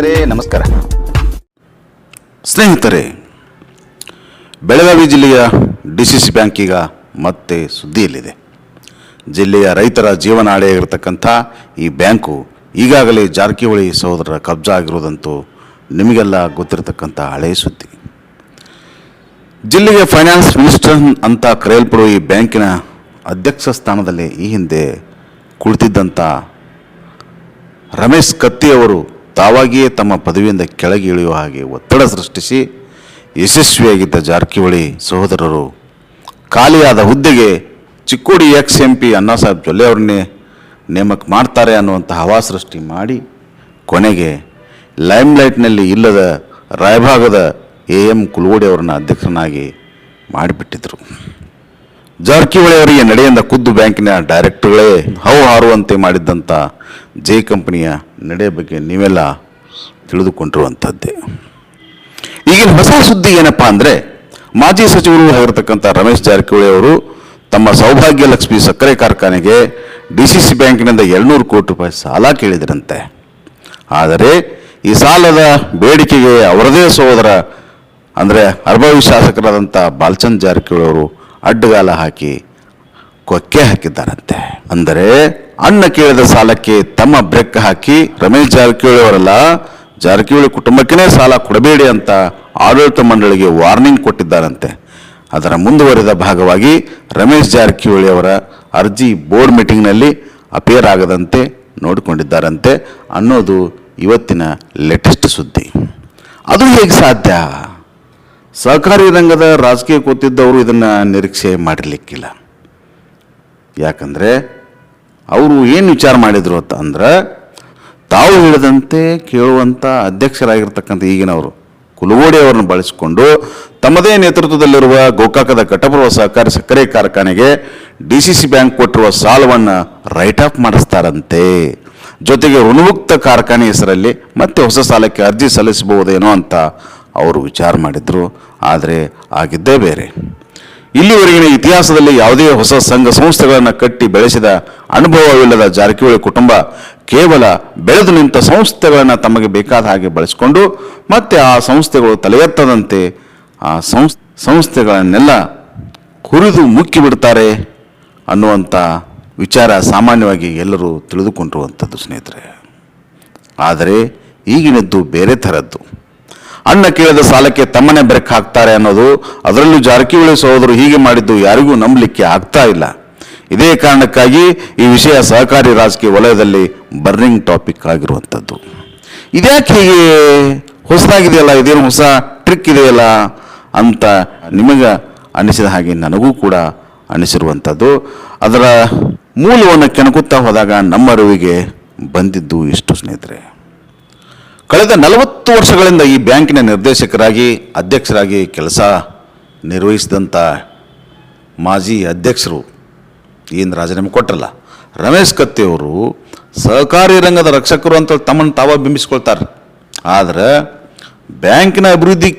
ಸ್ನೇಹಿತರೆ, ನಮಸ್ಕಾರ. ಸ್ನೇಹಿತರೆ, ಬೆಳಗಾವಿ ಜಿಲ್ಲೆಯ ಡಿ ಸಿ ಸಿ ಬ್ಯಾಂಕ್ ಈಗ ಮತ್ತೆ ಸುದ್ದಿಯಲ್ಲಿದೆ. ಜಿಲ್ಲೆಯ ರೈತರ ಜೀವನಾಡಿಯಾಗಿರ್ತಕ್ಕಂಥ ಈ ಬ್ಯಾಂಕು ಈಗಾಗಲೇ ಜಾರಕಿಹೊಳಿ ಸಹೋದರರ ಕಬ್ಜಾ ಆಗಿರುವುದಂತೂ ನಿಮಗೆಲ್ಲ ಗೊತ್ತಿರತಕ್ಕಂಥ ಹಳೆಯ ಸುದ್ದಿ. ಜಿಲ್ಲೆಯ ಫೈನಾನ್ಸ್ ಮಿನಿಸ್ಟರ್ ಅಂತ ಕರೆಯಲ್ಪಡುವ ಈ ಬ್ಯಾಂಕಿನ ಅಧ್ಯಕ್ಷ ಸ್ಥಾನದಲ್ಲಿ ಈ ಹಿಂದೆ ಕುಳಿತಿದ್ದಂಥ ರಮೇಶ್ ಕತ್ತಿ ಅವರು ತಾವಾಗಿಯೇ ತಮ್ಮ ಪದವಿಯಿಂದ ಕೆಳಗೆ ಇಳಿಯುವ ಹಾಗೆ ಒತ್ತಡ ಸೃಷ್ಟಿಸಿ ಯಶಸ್ವಿಯಾಗಿದ್ದ ಜಾರಕಿಹೊಳಿ ಸಹೋದರರು. ಖಾಲಿಯಾದ ಹುದ್ದೆಗೆ Chikkodi ex M P Annasaheb Jolle ಅವ್ರನ್ನೇ ನೇಮಕ ಮಾಡ್ತಾರೆ ಅನ್ನುವಂಥ ಹವಾ ಸೃಷ್ಟಿ ಮಾಡಿ ಕೊನೆಗೆ ಲೈಮ್ಲೈಟ್ನಲ್ಲಿ ಇಲ್ಲದ ರಾಯಭಾಗದ ಎ ಎಂ ಕುಲಗೋಡಿ ಅವರನ್ನು ಅಧ್ಯಕ್ಷರನ್ನಾಗಿ ಮಾಡಿಬಿಟ್ಟಿದ್ರು. ಜಾರಕಿಹೊಳಿ ಅವರಿಗೆ ನಡೆಯಿಂದ ಖುದ್ದು ಬ್ಯಾಂಕಿನ ಡೈರೆಕ್ಟರ್ಗಳೇ ಹೌ ಹಾರುವಂತೆ ಮಾಡಿದ್ದಂಥ ಜೆ ಕಂಪನಿಯ ನಡೆ ಬಗ್ಗೆ ನೀವೆಲ್ಲ ತಿಳಿದುಕೊಂಡಿರುವಂಥದ್ದೇ ಈಗಿನ ಹೊಸ ಸುದ್ದಿ ಏನಪ್ಪಾ ಅಂದರೆ, ಮಾಜಿ ಸಚಿವರು ಆಗಿರತಕ್ಕಂಥ ರಮೇಶ್ ಜಾರಕಿಹೊಳಿ ಅವರು ತಮ್ಮ ಸೌಭಾಗ್ಯ ಲಕ್ಷ್ಮಿ ಸಕ್ಕರೆ ಕಾರ್ಖಾನೆಗೆ ಡಿ ಸಿ ಸಿ ಬ್ಯಾಂಕಿನಿಂದ ಎರಡುನೂರು ಕೋಟಿ ರೂಪಾಯಿ ಸಾಲ ಕೇಳಿದ್ರಂತೆ. ಆದರೆ ಈ ಸಾಲದ ಬೇಡಿಕೆಗೆ ಅವರದೇ ಸಹೋದರ ಅಂದರೆ ಅರ್ಭವಿ ಶಾಸಕರಾದಂಥ ಬಾಲ್ಚಂದ್ ಜಾರಕಿಹೊಳಿ ಅವರು ಅಡ್ಡಗಾಲ ಹಾಕಿ ಕೊಕ್ಕೆ ಹಾಕಿದ್ದಾರಂತೆ. ಅಂದರೆ ಅಣ್ಣ ಕೇಳಿದ ಸಾಲಕ್ಕೆ ತಮ್ಮ ಬ್ರೇಕ್ ಹಾಕಿ, ರಮೇಶ್ ಜಾರಕಿಹೊಳಿ ಅವರಲ್ಲ, ಜಾರಕಿಹೊಳಿ ಕುಟುಂಬಕ್ಕೇ ಸಾಲ ಕೊಡಬೇಡಿ ಅಂತ ಆಡಳಿತ ಮಂಡಳಿಗೆ ವಾರ್ನಿಂಗ್ ಕೊಟ್ಟಿದ್ದಾರಂತೆ. ಅದರ ಮುಂದುವರೆದ ಭಾಗವಾಗಿ ರಮೇಶ್ ಜಾರಕಿಹೊಳಿ ಅವರ ಅರ್ಜಿ ಬೋರ್ಡ್ ಮೀಟಿಂಗ್ನಲ್ಲಿ ಅಪೇರ್ ಆಗದಂತೆ ನೋಡಿಕೊಂಡಿದ್ದಾರಂತೆ ಅನ್ನೋದು ಇವತ್ತಿನ ಲೇಟೆಸ್ಟ್ ಸುದ್ದಿ. ಅದು ಹೇಗೆ ಸಾಧ್ಯ? ಸಹಕಾರಿ ರಂಗದ ರಾಜಕೀಯ ಕೂತಿದ್ದವರು ಇದನ್ನು ನಿರೀಕ್ಷೆ ಮಾಡಿರಲಿಕ್ಕಿಲ್ಲ. ಯಾಕಂದರೆ ಅವರು ಏನು ವಿಚಾರ ಮಾಡಿದರು ಅಂತ ಅಂದ್ರೆ, ತಾವು ಹೇಳಿದಂತೆ ಕೇಳುವಂಥ ಅಧ್ಯಕ್ಷರಾಗಿರ್ತಕ್ಕಂಥ ಈಗಿನವರು ಕುಲಗೋಡಿ ಅವರನ್ನು ಬಳಸಿಕೊಂಡು ತಮ್ಮದೇ ನೇತೃತ್ವದಲ್ಲಿರುವ ಗೋಕಾಕದ ಘಟಪರ್ವ ಸಹಕಾರಿ ಸಕ್ಕರೆ ಕಾರ್ಖಾನೆಗೆ ಡಿ ಸಿ ಸಿ ಬ್ಯಾಂಕ್ ಕೊಟ್ಟಿರುವ ಸಾಲವನ್ನು ರೈಟ್ ಆಫ್ ಮಾಡಿಸ್ತಾರಂತೆ. ಜೊತೆಗೆ ಋಣಮುಕ್ತ ಕಾರ್ಖಾನೆ ಹೆಸರಲ್ಲಿ ಮತ್ತೆ ಹೊಸ ಸಾಲಕ್ಕೆ ಅರ್ಜಿ ಸಲ್ಲಿಸಬಹುದೇನೋ ಅಂತ ಅವರು ವಿಚಾರ ಮಾಡಿದ್ರು, ಆದರೆ ಆಗಿದ್ದೇ ಬೇರೆ. ಇಲ್ಲಿವರೆಗಿನ ಇತಿಹಾಸದಲ್ಲಿ ಯಾವುದೇ ಹೊಸ ಸಂಘ ಸಂಸ್ಥೆಗಳನ್ನು ಕಟ್ಟಿ ಬೆಳೆಸಿದ ಅನುಭವವಿಲ್ಲದ ಜಾರಕಿಹೊಳಿ ಕುಟುಂಬ ಕೇವಲ ಬೆಳೆದು ನಿಂತ ಸಂಸ್ಥೆಗಳನ್ನು ತಮಗೆ ಬೇಕಾದ ಹಾಗೆ ಬಳಸಿಕೊಂಡು, ಮತ್ತೆ ಆ ಸಂಸ್ಥೆಗಳು ತಲೆ ಎತ್ತದಂತೆ ಆ ಸಂಸ್, ಸಂಸ್ಥೆಗಳನ್ನೆಲ್ಲ ಕುರಿದು ಮುಕ್ಕಿ ಬಿಡ್ತಾರೆ ಅನ್ನುವಂಥ ವಿಚಾರ ಸಾಮಾನ್ಯವಾಗಿ ಎಲ್ಲರೂ ತಿಳಿದುಕೊಂಡಿರುವಂಥದ್ದು ಸ್ನೇಹಿತರೆ. ಆದರೆ ಈಗಿನದ್ದು ಬೇರೆ ಥರದ್ದು. ಅಣ್ಣ ಕೇಳಿದ ಸಾಲಕ್ಕೆ ತಮ್ಮನೇ ಬೆರಕು ಹಾಕ್ತಾರೆ ಅನ್ನೋದು ಅದರಲ್ಲೂ ಜಾರಕಿಹೊಳಿ ಸಹೋದರು ಹೀಗೆ ಮಾಡಿದ್ದು ಯಾರಿಗೂ ನಂಬಲಿಕ್ಕೆ ಆಗ್ತಾ ಇಲ್ಲ. ಇದೇ ಕಾರಣಕ್ಕಾಗಿ ಈ ವಿಷಯ ಸಹಕಾರಿ ರಾಜಕೀಯ ವಲಯದಲ್ಲಿ ಬರ್ನಿಂಗ್ ಟಾಪಿಕ್ ಆಗಿರುವಂಥದ್ದು. ಇದ್ಯಾಕೆ ಹೀಗೆ ಹೊಸದಾಗಿದೆಯಲ್ಲ, ಇದೇನು ಹೊಸ ಟ್ರಿಕ್ ಇದೆಯಲ್ಲ ಅಂತ ನಿಮಗೆ ಅನಿಸಿದ ಹಾಗೆ ನನಗೂ ಕೂಡ ಅನಿಸಿರುವಂಥದ್ದು. ಅದರ ಮೂಲವನ್ನು ಕೆಣಕುತ್ತಾ ಹೋದಾಗ ನಮ್ಮ ಅರಿವಿಗೆ ಬಂದಿದ್ದು ಇಷ್ಟು ಸ್ನೇಹಿತರೆ. ಕಳೆದ ನಲವತ್ತು ವರ್ಷಗಳಿಂದ ಈ ಬ್ಯಾಂಕಿನ ನಿರ್ದೇಶಕರಾಗಿ, ಅಧ್ಯಕ್ಷರಾಗಿ ಕೆಲಸ ನಿರ್ವಹಿಸಿದಂಥ ಮಾಜಿ ಅಧ್ಯಕ್ಷರು ಏನು ರಾಜೀನಾಮೆ ಕೊಟ್ಟರಲ್ಲ ರಮೇಶ್ ಕತ್ತಿಯವರು ಸಹಕಾರಿ ರಂಗದ ರಕ್ಷಕರು ಅಂತ ತಮ್ಮನ್ನು ತಾವ ಬಿಂಬಿಸ್ಕೊಳ್ತಾರೆ. ಆದರೆ ಬ್ಯಾಂಕಿನ ಅಭಿವೃದ್ಧಿ,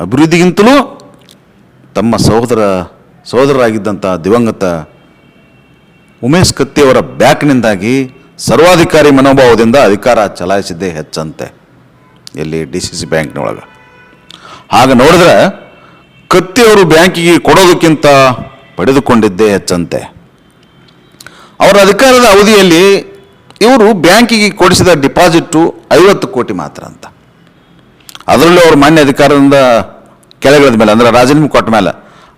ಅಭಿವೃದ್ಧಿಗಿಂತಲೂ ತಮ್ಮ ಸಹೋದರ ಸಹೋದರರಾಗಿದ್ದಂಥ ದಿವಂಗತ ಉಮೇಶ್ ಕತ್ತಿಯವರ ಬ್ಯಾಕ್ನಿಂದಾಗಿ ಸರ್ವಾಧಿಕಾರಿ ಮನೋಭಾವದಿಂದ ಅಧಿಕಾರ ಚಲಾಯಿಸಿದ್ದೇ ಹೆಚ್ಚಂತೆ. ಎಲ್ಲಿ ಡಿ ಸಿ ಸಿ ಬ್ಯಾಂಕ್ನೊಳಗೆ. ಹಾಗೆ ನೋಡಿದ್ರೆ ಕತ್ತಿಯವರು ಬ್ಯಾಂಕಿಗೆ ಕೊಡೋದಕ್ಕಿಂತ ಪಡೆದುಕೊಂಡಿದ್ದೇ ಹೆಚ್ಚಂತೆ. ಅವರ ಅಧಿಕಾರದ ಅವಧಿಯಲ್ಲಿ ಇವರು ಬ್ಯಾಂಕಿಗೆ ಕೊಡಿಸಿದ ಡಿಪಾಸಿಟ್ಟು ಐವತ್ತು ಕೋಟಿ ಮಾತ್ರ ಅಂತ. ಅದರಲ್ಲೂ ಅವ್ರ ಮಾನ್ಯ ಅಧಿಕಾರದಿಂದ ಕೆಳಗಿಳಿದ ಮೇಲೆ, ಅಂದರೆ ರಾಜೀನಾಮೆ ಕೊಟ್ಟ ಮೇಲೆ,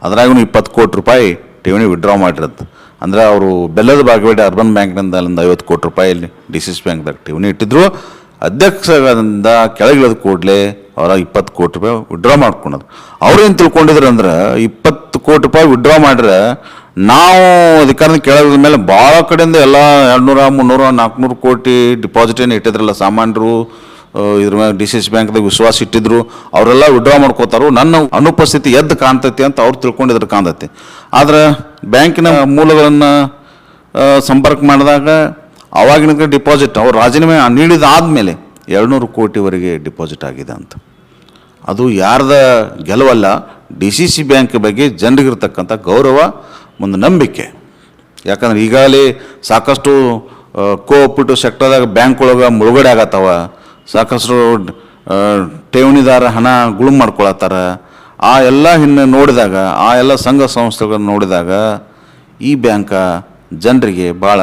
ಅದರಾಗೂ ಇಪ್ಪತ್ತು ಕೋಟಿ ರೂಪಾಯಿ ಠೇವಣಿ ವಿಡ್ರಾ ಮಾಡಿರೋದು. ಅಂದರೆ ಅವರು ಬೆಲ್ಲದ ಬಾಗೇವಾಡಿ ಅರ್ಬನ್ ಬ್ಯಾಂಕ್ನಿಂದ ಅಲ್ಲಿಂದ ಐವತ್ತು ಕೋಟಿ ರೂಪಾಯಿ ಡಿ ಸಿ ಸಿ ಬ್ಯಾಂಕ್ದಾಗ ಠೇವಣಿ ಇಟ್ಟಿದ್ರು. ಅಧ್ಯಕ್ಷರಿಂದ ಕೆಳಗಿಳಿದ ಕೂಡಲೇ ಅವರ ಇಪ್ಪತ್ತು ಕೋಟಿ ರೂಪಾಯಿ ವಿಡ್ರಾ ಮಾಡ್ಕೊಳೋದು ಅವ್ರೇನು ತಿಳ್ಕೊಂಡಿದ್ರು ಅಂದ್ರೆ ಇಪ್ಪತ್ತು ಕೋಟಿ ರೂಪಾಯಿ ವಿಡ್ರಾ ಮಾಡ್ರೆ ನಾವು ಅಧಿಕಾರದ ಕೆಳಗಿದ ಮೇಲೆ ಭಾಳ ಕಡೆಯಿಂದ ಎಲ್ಲ ಎರಡುನೂರ, ಮುನ್ನೂರ, ನಾಲ್ಕುನೂರು ಕೋಟಿ ಡಿಪಾಸಿಟ್ ಏನು ಇಟ್ಟಿದ್ರಲ್ಲ ಸಾಮಾನ್ಯರು ಇದ್ರ ಮೇಲೆ ಡಿ ಸಿ ಸಿ ಬ್ಯಾಂಕ್ದಾಗ ವಿಶ್ವಾಸ ಇಟ್ಟಿದ್ರು, ಅವರೆಲ್ಲ ವಿಡ್ರಾ ಮಾಡ್ಕೋತಾರು. ನನ್ನ ಅನುಪಸ್ಥಿತಿ ಎದ್ದು ಕಾಣ್ತೈತಿ ಅಂತ ಅವ್ರು ತಿಳ್ಕೊಂಡಿದ್ರು ಕಾಣ್ತೈತಿ. ಆದ್ರೆ ಬ್ಯಾಂಕಿನ ಮೂಲಗಳನ್ನು ಸಂಪರ್ಕ ಮಾಡಿದಾಗ ಅವಾಗಿನ ಡಿಪಾಸಿಟ್, ಅವ್ರು ರಾಜೀನಾಮೆ ನೀಡಿದ ಆದಮೇಲೆ ಎರಡುನೂರು ಕೋಟಿವರೆಗೆ ಡಿಪಾಸಿಟ್ ಆಗಿದೆ ಅಂತ. ಅದು ಯಾರ್ದ ಗೆಲುವಲ್ಲ, ಡಿ ಸಿ ಸಿ ಬ್ಯಾಂಕ್ ಬಗ್ಗೆ ಜನರಿಗಿರ್ತಕ್ಕಂಥ ಗೌರವ ಒಂದು ನಂಬಿಕೆ. ಯಾಕಂದ್ರೆ ಈಗಾಗಲೇ ಸಾಕಷ್ಟು ಕೋಆಪರೇಟಿವ್ ಸೆಕ್ಟರ್ದಾಗ ಬ್ಯಾಂಕ್ ಒಳಗೆ ಮುಳುಗಡೆ ಆಗತ್ತವ. ಸಾಕಷ್ಟು ಠೇವಣಿದಾರ ಹಣ ಗುಳು ಮಾಡ್ಕೊಳತ್ತಾರ. ಆ ಎಲ್ಲ ಹಿನ್ನೆ ನೋಡಿದಾಗ, ಆ ಎಲ್ಲ ಸಂಘ ಸಂಸ್ಥೆಗಳನ್ನು ನೋಡಿದಾಗ ಈ ಬ್ಯಾಂಕ ಜನರಿಗೆ ಭಾಳ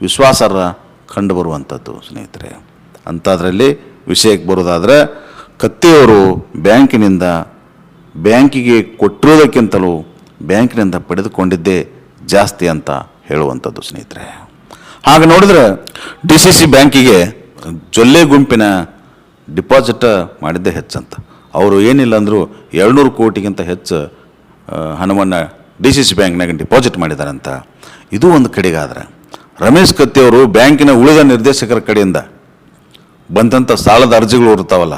ವಿಶ್ವಾಸಾರ್ಹ ಕಂಡು ಬರುವಂಥದ್ದು ಸ್ನೇಹಿತರೆ. ಅಂಥದ್ರಲ್ಲಿ ವಿಷಯಕ್ಕೆ ಬರೋದಾದರೆ, ಕತ್ತೆಯವರು ಬ್ಯಾಂಕಿನಿಂದ ಬ್ಯಾಂಕಿಗೆ ಕೊಟ್ಟಿರೋದಕ್ಕಿಂತಲೂ ಬ್ಯಾಂಕಿನಿಂದ ಪಡೆದುಕೊಂಡಿದ್ದೇ ಜಾಸ್ತಿ ಅಂತ ಹೇಳುವಂಥದ್ದು, ಸ್ನೇಹಿತರೆ. ಹಾಗೆ ನೋಡಿದ್ರೆ ಡಿ ಸಿ ಸಿ ಬ್ಯಾಂಕಿಗೆ ಜೊಲ್ಲೆ ಗುಂಪಿನ ಡಿಪಾಸಿಟ್ ಮಾಡಿದ್ದೇ ಹೆಚ್ಚಂತ. ಅವರು ಏನಿಲ್ಲ ಅಂದರೂ ಎರಡುನೂರು ಕೋಟಿಗಿಂತ ಹೆಚ್ಚು ಹಣವನ್ನು ಡಿ ಸಿ ಸಿ ಬ್ಯಾಂಕ್ನಾಗ ಡಿಪಾಸಿಟ್ ಮಾಡಿದಾರಂತ. ಇದು ಒಂದು ಕಡೆಗಾದ್ರೆ. ರಮೇಶ್ ಕತ್ತಿಯವರು ಬ್ಯಾಂಕಿನ ಉಳಿದ ನಿರ್ದೇಶಕರ ಕಡೆಯಿಂದ ಬಂದಂಥ ಸಾಲದ ಅರ್ಜಿಗಳು ಇರ್ತಾವಲ್ಲ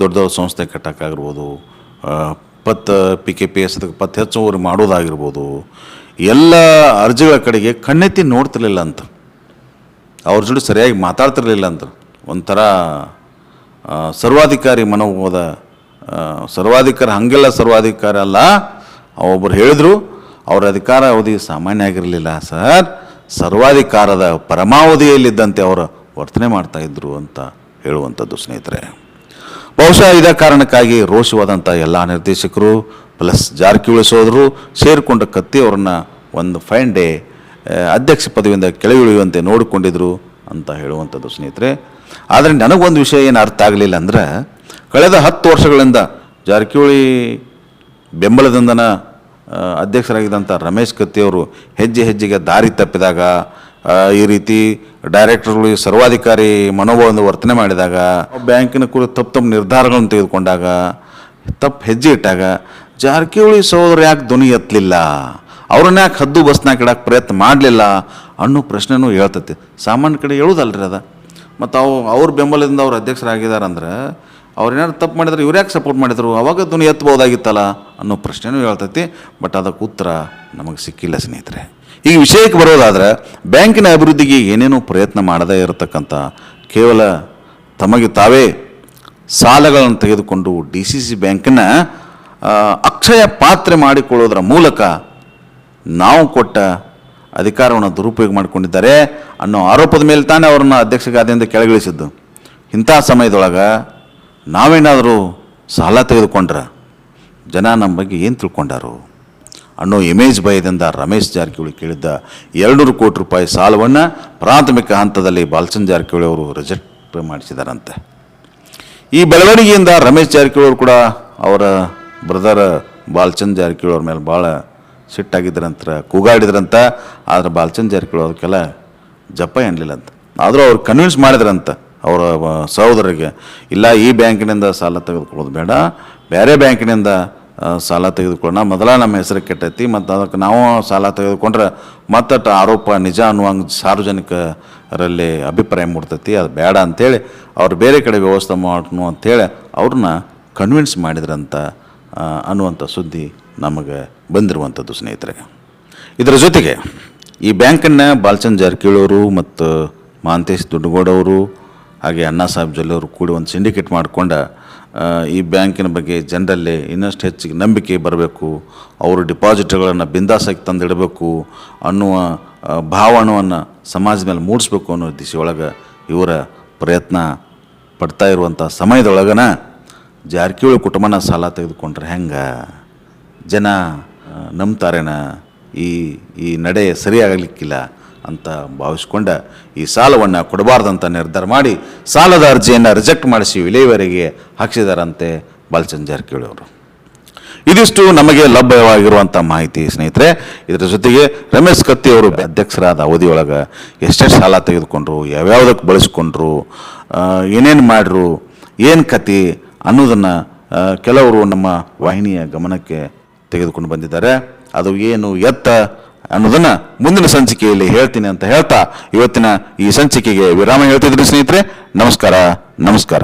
ದೊಡ್ಡ ದೊಡ್ಡ ಸಂಸ್ಥೆ ಕಟ್ಟೋಕ್ಕಾಗಿರ್ಬೋದು ಪತ್ ಪಿ ಕೆ ಪಿ ಎಸ್ ಪತ್ ಹೆಚ್ಚುವರಿ ಮಾಡೋದಾಗಿರ್ಬೋದು, ಎಲ್ಲ ಅರ್ಜಿಗಳ ಕಡೆಗೆ ಕಣ್ಣೆತ್ತಿ ನೋಡ್ತಿರ್ಲಿಲ್ಲ ಅಂತ. ಅವ್ರ ಜೋಡಿ ಸರಿಯಾಗಿ ಮಾತಾಡ್ತಿರ್ಲಿಲ್ಲ ಅಂತ. ಒಂಥರ ಸರ್ವಾಧಿಕಾರಿ ಮನೋಭಾವದ ಸರ್ವಾಧಿಕಾರ ಸರ್ವಾಧಿಕಾರ ಸರ್ವಾಧಿಕಾರಿ ಅಲ್ಲ. ಒಬ್ಬರು ಹೇಳಿದ್ರು, ಅವರ ಅಧಿಕಾರ ಅವಧಿ ಸಾಮಾನ್ಯ ಆಗಿರಲಿಲ್ಲ, ಸರ್. ಸರ್ವಾಧಿಕಾರದ ಪರಮಾವಧಿಯಲ್ಲಿದ್ದಂತೆ ಅವರು ವರ್ತನೆ ಮಾಡ್ತಾ ಇದ್ರು ಅಂತ ಹೇಳುವಂಥದ್ದು ಸ್ನೇಹಿತರೆ. ಬಹುಶಃ ಇದೇ ಕಾರಣಕ್ಕಾಗಿ ರೋಷವಾದಂಥ ಎಲ್ಲ ನಿರ್ದೇಶಕರು ಪ್ಲಸ್ ಜಾರಕಿಹೊಳಿ ಸೋದರು ಸೇರಿಕೊಂಡ ಕತ್ತಿ ಅವ್ರನ್ನ ಒಂದು ಫೈನ್ ಡೇ ಅಧ್ಯಕ್ಷ ಪದವಿಯಿಂದ ಕೆಳಗಿಳಿಯುವಂತೆ ನೋಡಿಕೊಂಡಿದ್ರು ಅಂತ ಹೇಳುವಂಥದ್ದು ಸ್ನೇಹಿತರೆ. ಆದರೆ ನನಗೊಂದು ವಿಷಯ ಏನು ಅರ್ಥ ಆಗಲಿಲ್ಲ ಅಂದ್ರೆ, ಕಳೆದ ಹತ್ತು ವರ್ಷಗಳಿಂದ ಜಾರಕಿಹೊಳಿ ಬೆಂಬಲದಿಂದನ ಅಧ್ಯಕ್ಷರಾಗಿದ್ದಂಥ ರಮೇಶ್ ಕತ್ತಿಯವರು ಹೆಜ್ಜೆ ಹೆಜ್ಜೆಗೆ ದಾರಿ ತಪ್ಪಿದಾಗ ಈ ರೀತಿ ಡೈರೆಕ್ಟರ್ಗಳು ಸರ್ವಾಧಿಕಾರಿ ಮನೋಭಾವದಿಂದ ವರ್ತನೆ ಮಾಡಿದಾಗ, ಬ್ಯಾಂಕಿನ ಕುರಿತು ತಪ್ಪು ತಪ್ಪು ನಿರ್ಧಾರಗಳನ್ನು ತೆಗೆದುಕೊಂಡಾಗ, ತಪ್ಪು ಹೆಜ್ಜೆ ಇಟ್ಟಾಗ, ಜಾರಕಿಹೊಳಿ ಸಹೋದರ ಯಾಕೆ ಧ್ವನಿ ಎತ್ತಲಿಲ್ಲ? ಅವ್ರನ್ನ ಯಾಕೆ ಹದ್ದು ಬಸ್ನಾಗ ಇಡಕ್ಕೆ ಪ್ರಯತ್ನ ಮಾಡಲಿಲ್ಲ? ಅನ್ನೋ ಪ್ರಶ್ನೆನೂ ಹೇಳ್ತತಿ. ಸಾಮಾನ್ಯ ಕಡೆ ಹೇಳೋದಲ್ರಿ ಅದ. ಮತ್ತು ಅವು ಅವ್ರ ಬೆಂಬಲದಿಂದ ಅವ್ರು ಅಧ್ಯಕ್ಷರಾಗಿದ್ದಾರಂದ್ರೆ ಅವ್ರು ಏನಾದ್ರು ತಪ್ಪು ಮಾಡಿದ್ರೆ ಇವ್ರು ಯಾಕೆ ಸಪೋರ್ಟ್ ಮಾಡಿದ್ರು? ಅವಾಗ ಧ್ವನಿ ಎತ್ತಬಹುದಾಗಿತ್ತಲ್ಲ ಅನ್ನೋ ಪ್ರಶ್ನೆನೂ ಹೇಳ್ತೈತಿ. ಬಟ್ ಅದಕ್ಕೆ ಉತ್ತರ ನಮಗೆ ಸಿಕ್ಕಿಲ್ಲ ಸ್ನೇಹಿತರೆ. ಈಗ ವಿಷಯಕ್ಕೆ ಬರೋದಾದ್ರೆ ಬ್ಯಾಂಕಿನ ಅಭಿವೃದ್ಧಿಗೆ ಏನೇನೋ ಪ್ರಯತ್ನ ಮಾಡದೇ ಇರತಕ್ಕಂಥ ಕೇವಲ ತಮಗೆ ತಾವೇ ಸಾಲಗಳನ್ನು ತೆಗೆದುಕೊಂಡು ಡಿ ಸಿ ಸಿ ಬ್ಯಾಂಕನ್ನ ಅಕ್ಷಯ ಪಾತ್ರೆ ಮಾಡಿಕೊಳ್ಳೋದ್ರ ಮೂಲಕ ನಾವು ಕೊಟ್ಟ ಅಧಿಕಾರವನ್ನು ದುರುಪಯೋಗ ಮಾಡಿಕೊಂಡಿದ್ದಾರೆ ಅನ್ನೋ ಆರೋಪದ ಮೇಲೆ ತಾನೇ ಅವರನ್ನು ಅಧ್ಯಕ್ಷ ಗಾದೆಯಿಂದ ಕೆಳಗಿಳಿಸಿದ್ದು. ಇಂಥ ಸಮಯದೊಳಗೆ ನಾವೇನಾದರೂ ಸಾಲ ತೆಗೆದುಕೊಂಡ್ರೆ ಜನ ನಮ್ಮ ಬಗ್ಗೆ ಏನು ತಿಳ್ಕೊಂಡಾರು? ಅನ್ನೋ ಇಮೇಜ್ ಭಯದಿಂದ ರಮೇಶ್ ಜಾರಕಿಹೊಳಿ ಕೇಳಿದ್ದ ಎರಡುನೂರು ಕೋಟಿ ರೂಪಾಯಿ ಸಾಲವನ್ನು ಪ್ರಾಥಮಿಕ ಹಂತದಲ್ಲಿ ಬಾಲಚಂದ್ರ ಜಾರಕಿಹೊಳಿ ಅವರು ರಿಜೆಕ್ಟ್ ಮಾಡಿಸಿದಾರಂತೆ. ಈ ಬೆಳವಣಿಗೆಯಿಂದ ರಮೇಶ್ ಜಾರಕಿಹೊಳಿ ಅವರು ಕೂಡ ಅವರ ಬ್ರದರ್ ಬಾಲಚಂದ್ರ ಜಾರಕಿಹೊಳಿ ಅವ್ರ ಮೇಲೆ ಭಾಳ ಸಿಟ್ಟಾಗಿದ್ದರಂತ, ಕೂಗಾಡಿದ್ರಂತ. ಆದರೆ ಬಾಲಚಂದ್ರ ಜಾರಕಿಹೊಳಿ ಅವ್ರಿಗೆಲ್ಲ ಜಪ ಎನ್ನಲಿಲ್ಲ ಅಂತ ಆದರೂ ಅವ್ರು ಕನ್ವಿನ್ಸ್ ಮಾಡಿದ್ರಂತ. ಅವರ ಸಹೋದರಿಗೆ ಇಲ್ಲ, ಈ ಬ್ಯಾಂಕಿನಿಂದ ಸಾಲ ತೆಗೆದುಕೊಳ್ಳೋದು ಬೇಡ. ಬೇರೆ ಬ್ಯಾಂಕಿನಿಂದ ಸಾಲ ತೆಗೆದುಕೊಳ್ಳೋಣ. ಮೊದಲ ನಮ್ಮ ಹೆಸರು ಕೆಟ್ಟೈತಿ, ಮತ್ತು ಅದಕ್ಕೆ ನಾವು ಸಾಲ ತೆಗೆದುಕೊಂಡ್ರೆ ಮತ್ತಟ್ಟು ಆರೋಪ ನಿಜ ಅನ್ನುವಂಗೆ ಸಾರ್ವಜನಿಕರಲ್ಲಿ ಅಭಿಪ್ರಾಯ ಮೂಡ್ತೈತಿ. ಅದು ಬೇಡ ಅಂಥೇಳಿ ಅವ್ರು ಬೇರೆ ಕಡೆ ವ್ಯವಸ್ಥೆ ಮಾಡೋಣ ಅಂಥೇಳಿ ಅವ್ರನ್ನ ಕನ್ವಿನ್ಸ್ ಮಾಡಿದ್ರಂತ ಅನ್ನುವಂಥ ಸುದ್ದಿ ನಮಗೆ ಬಂದಿರುವಂಥದ್ದು ಸ್ನೇಹಿತರೆ. ಇದರ ಜೊತೆಗೆ ಈ ಬ್ಯಾಂಕನ್ನು ಬಾಲಚಂದ್ ಜಾರಕಿಹೊಳಿ ಮತ್ತು ಮಾಂತೇಶ್ ದುಡ್ಡುಗೌಡವರು ಹಾಗೆ ಅಣ್ಣಾ ಸಾಹೇಬ್ ಜೊಲ್ಲೆಯವರು ಕೂಡಿ ಒಂದು ಸಿಂಡಿಕೇಟ್ ಮಾಡಿಕೊಂಡ ಈ ಬ್ಯಾಂಕಿನ ಬಗ್ಗೆ ಜನರಲ್ಲಿ ಇನ್ನಷ್ಟು ಹೆಚ್ಚಿಗೆ ನಂಬಿಕೆ ಬರಬೇಕು, ಅವರು ಡಿಪಾಸಿಟ್ಗಳನ್ನು ಬಿಂದಾಸಾಗಿ ತಂದಿಡಬೇಕು ಅನ್ನುವ ಭಾವಣವನ್ನು ಸಮಾಜದ ಮೇಲೆ ಮೂಡಿಸ್ಬೇಕು ಅನ್ನೋ ದಿಶೆಯೊಳಗೆ ಇವರ ಪ್ರಯತ್ನ ಪಡ್ತಾ ಇರುವಂಥ ಸಮಯದೊಳಗನ ಜಾರಕಿಹೊಳಿ ಕುಟುಂಬನ ಸಾಲ ತೆಗೆದುಕೊಂಡ್ರೆ ಹೆಂಗೆ? ಜನ ನಂಬ್ತಾರೇನ? ಈ ಈ ನಡೆ ಸರಿಯಾಗಲಿಕ್ಕಿಲ್ಲ. ಅಂತ ಭಾವಿಸ್ಕೊಂಡ ಈ ಸಾಲವನ್ನು ಕೊಡಬಾರ್ದಂತ ನಿರ್ಧಾರ ಮಾಡಿ ಸಾಲದ ಅರ್ಜಿಯನ್ನು ರಿಜೆಕ್ಟ್ ಮಾಡಿಸಿ ವಿಲೇವರಿಗೆ ಹಾಕಿಸಿದಾರಂತೆ ಬಾಲಚಂದ್ ಜಾರಕಿಹೊಳಿ ಅವರು. ಇದಿಷ್ಟು ನಮಗೆ ಲಭ್ಯವಾಗಿರುವಂಥ ಮಾಹಿತಿ ಸ್ನೇಹಿತರೆ. ಇದರ ಜೊತೆಗೆ ರಮೇಶ್ ಕತ್ತಿ ಅವರು ಅಧ್ಯಕ್ಷರಾದ ಅವಧಿಯೊಳಗೆ ಎಷ್ಟೆಷ್ಟು ಸಾಲ ತೆಗೆದುಕೊಂಡ್ರು ಯಾವ್ಯಾವುದಕ್ಕೆ ಬಳಸ್ಕೊಂಡ್ರು ಏನೇನು ಮಾಡ್ರು, ಏನು ಕತಿ ಅನ್ನೋದನ್ನು ಕೆಲವರು ನಮ್ಮ ವಾಹಿನಿಯ ಗಮನಕ್ಕೆ ತೆಗೆದುಕೊಂಡು ಬಂದಿದ್ದಾರೆ. ಅದು ಏನು ಎತ್ತ ಅನ್ನೋದನ್ನು ಮುಂದಿನ ಸಂಚಿಕೆಯಲ್ಲಿ ಹೇಳ್ತೀನಿ ಅಂತ ಹೇಳ್ತಾ ಇವತ್ತಿನ ಈ ಸಂಚಿಕೆಗೆ ವಿರಾಮ ಹೇಳ್ತಿದ್ರು ಸ್ನೇಹಿತರೆ ನಮಸ್ಕಾರ ನಮಸ್ಕಾರ.